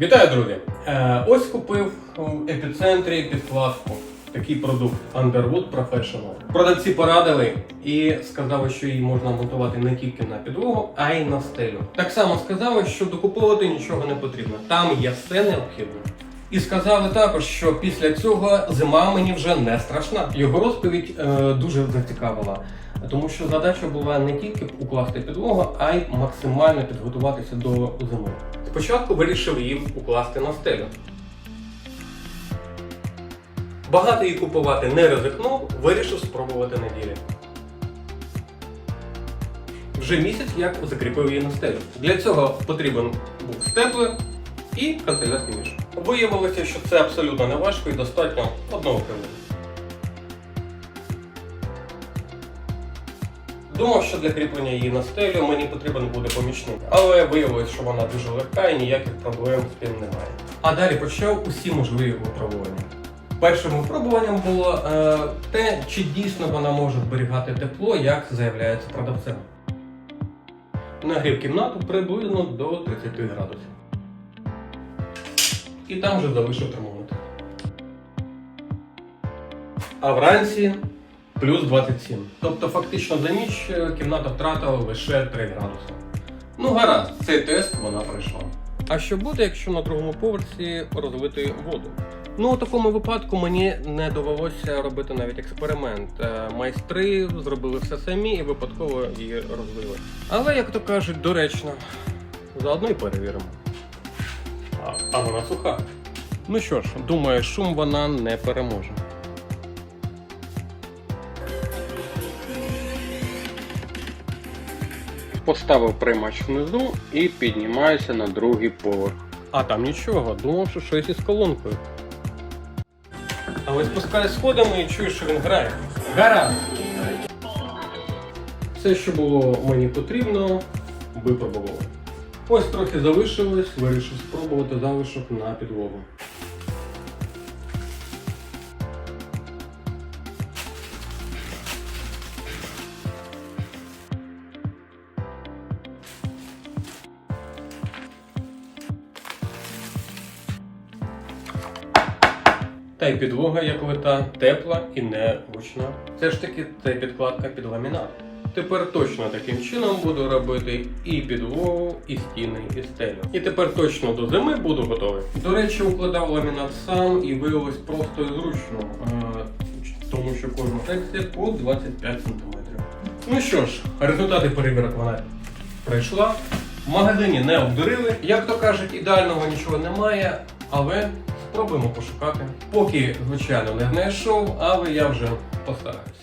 Вітаю, друзі! Е, ось купив у епіцентрі підкладку. Такий продукт Underwood Professional. Продавці порадили і сказали, що її можна монтувати не тільки на підлогу, а й на стелю. Так само сказали, що докуповувати нічого не потрібно. Там є все необхідне. І сказали також, що після цього зима мені вже не страшна. Його розповідь е, дуже зацікавила, тому що задача була не тільки укласти підлогу, а й максимально підготуватися до зими. Спочатку вирішив її укласти на стелю. Багато її купувати не ризикнув, вирішив спробувати неділі. Вже місяць як закріпив її на стелю. Для цього потрібен був степлер і канцелярський між. Виявилося, що це абсолютно не важко і достатньо одного хвилини. Думав, що для кріплення її на стелю мені потрібен буде помічник, але виявилось, що вона дуже легка і ніяких проблем з тим немає. А далі почав усі можливі випробування. Першим випробуванням було е, те, чи дійсно вона може зберігати тепло, як заявляється продавцем. Нагрів кімнату приблизно до 30 градусів. І там вже залишив термометр. А вранці плюс 27. Тобто фактично за ніч е, кімната втратила лише 3 градуси. Ну гаразд, цей тест вона пройшла. А що буде, якщо на другому поверсі розлити воду? Ну, у такому випадку мені не довелося робити навіть експеримент. Е, Майстри зробили все самі і випадково її розлили. Але, як то кажуть, доречно. Заодно і перевіримо. А, а вона суха. Ну що ж, думаю, шум вона не переможе. Поставив приймач внизу і піднімаюся на другий поверх. А там нічого, думав, що щось із колонкою. Але спускаюсь сходами і чую, що він грає. Гаразд! Все, що було мені потрібно, випробував. Ось трохи залишилось, вирішив спробувати залишок на підлогу. Та й підлога, як лита, тепла і не гучна. Все ж таки, це підкладка під ламінат. Тепер точно таким чином буду робити і підлогу, і стіни, і стелю. І тепер точно до зими буду готовий. До речі, укладав ламінат сам і виявилось просто зручно, е, тому що кожна секція по 25 см. Ну що ж, результати перевірок вона пройшла. В магазині не обдурили. Як то кажуть, ідеального нічого немає, але спробуємо пошукати. Поки, звичайно, не знайшов, але я вже постараюся.